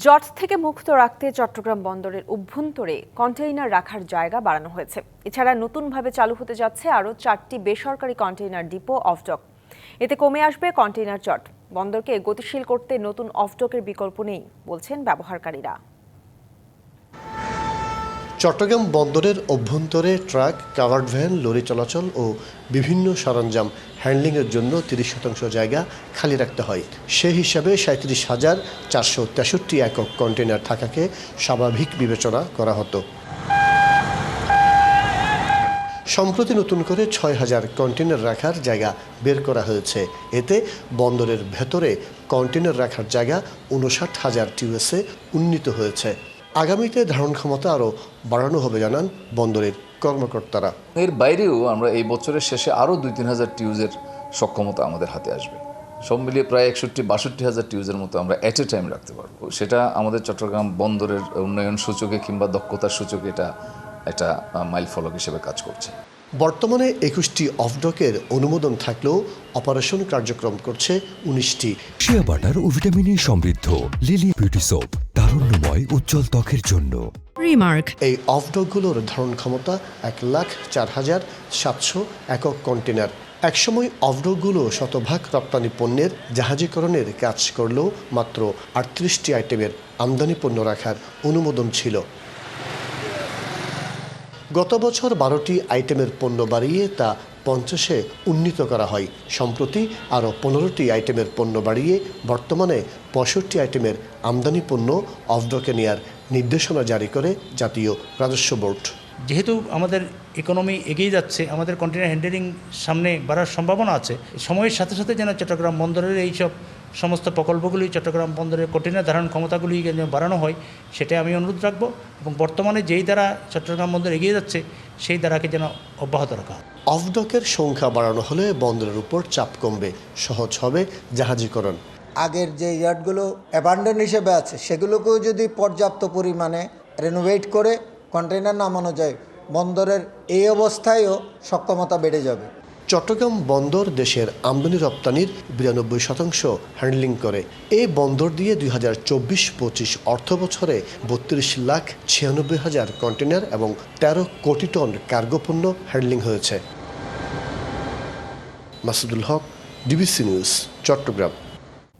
জট থেকে মুক্ত রাখতে চট্টগ্রাম বন্দরের অভ্যন্তরে কন্টেইনার রাখার জায়গা বাড়ানো হয়েছে। এছাড়া নতুনভাবে চালু হতে যাচ্ছে আরও চারটি বেসরকারি কন্টেইনার ডিপো অফডক। এতে কমে আসবে কন্টেইনার জট। বন্দরকে গতিশীল করতে নতুন অফডকের বিকল্প নেই, বলছেন ব্যবহারকারীরা। চট্টগ্রাম বন্দরের অভ্যন্তরে ট্রাক, কাভার্ড ভ্যান, লরি চলাচল ও বিভিন্ন সরঞ্জাম হ্যান্ডলিংয়ের জন্য তিরিশ শতাংশ জায়গা খালি রাখতে হয়। সেই হিসাবে সাঁত্রিশ হাজার চারশো তেষট্টি একক কন্টেনার থাকাকে স্বাভাবিক বিবেচনা করা হতো। সম্প্রতি নতুন করে ছয় হাজার কন্টেনার রাখার জায়গা বের করা হয়েছে। এতে বন্দরের ভেতরে কন্টেনার রাখার জায়গা উনষাট হাজার টিউএসএ উন্নীত হয়েছে। আগামীতে ধারণ ক্ষমতা আরও বাড়ানো হবে জানান বন্দরের কর্মকর্তারা। এর বাইরেও আমরা এই বছরের শেষে আরও দুই তিন হাজার টিউজের সক্ষমতা আমাদের হাতে আসবে। সব মিলিয়ে প্রায় একষট্টি বাষট্টি হাজার টিউজের মতো আমরা অ্যাট এ টাইম রাখতে পারব। সেটা আমাদের চট্টগ্রাম বন্দরের উন্নয়ন সূচকে কিংবা দক্ষতার সূচকে এটা একটা মাইল ফলক হিসেবে কাজ করছে। বর্তমানে একুশটি অফডকের অনুমোদন থাকলেও অপারেশন কার্যক্রম করছে উনিশটি। শিয়া বাটার ও ভিটামিনে সমৃদ্ধ লিলি বিউটি সোপ তারুণ্যময় উজ্জ্বল ত্বকের জন্য। রিমার্ক এই অফডকগুলোর ধারণ ক্ষমতা এক লাখ চার হাজার সাতশো একক কন্টেনার। একসময় অফডকগুলো শতভাগ রপ্তানি পণ্যের জাহাজীকরণের কাজ করলেও মাত্র আটত্রিশটি আইটেমের আমদানি পণ্য রাখার অনুমোদন ছিল। গত বছর বারোটি আইটেমের পণ্য বাড়িয়ে তা পঞ্চাশে উন্নীত করা হয়। সম্প্রতি আরও পনেরোটি আইটেমের পণ্য বাড়িয়ে বর্তমানে পঁয়ষট্টি আইটেমের আমদানি পণ্য অফডকে নেয়ার নির্দেশনা জারি করে জাতীয় রাজস্ব বোর্ড। যেহেতু আমাদের ইকোনমি এগিয়ে যাচ্ছে, আমাদের কন্টেনার হ্যান্ডেলিং সামনে বাড়ার সম্ভাবনা আছে, সময়ের সাথে সাথে যেন চট্টগ্রাম বন্দরের এইসব সমস্ত প্রকল্পগুলি চট্টগ্রাম বন্দরের কন্টেনার ধারণ ক্ষমতাগুলি যেন বাড়ানো হয় সেটাই আমি অনুরোধ রাখব এবং বর্তমানে যেই দ্বারা চট্টগ্রাম বন্দর এগিয়ে যাচ্ছে সেই দ্বারাকে যেন অব্যাহত রাখা হয়। অফডকের সংখ্যা বাড়ানো হলে বন্দরের উপর চাপ কমবে সহজ হবে জাহাজীকরণ। আগের যে ইয়ার্ডগুলো অ্যাবান্ডন হিসেবে আছে সেগুলোকেও যদি পর্যাপ্ত পরিমাণে রেনোভেট করে কন্টেনার নামানো যায় বন্দরের এই অবস্থায়ও সক্ষমতা বেড়ে যাবে। চট্টগ্রাম বন্দর দেশের আমদানি রপ্তানির বিরানব্বই শতাংশ হ্যান্ডলিং করে। এই বন্দর দিয়ে দুই হাজার চব্বিশ পঁচিশ অর্থ বছরে বত্রিশ লাখ ছিয়ানব্বই হাজার কন্টেনার এবং তেরো কোটি টন কার্গো পণ্য হ্যান্ডলিং হয়েছে। Masudul Haque, DBC news, Chattogram.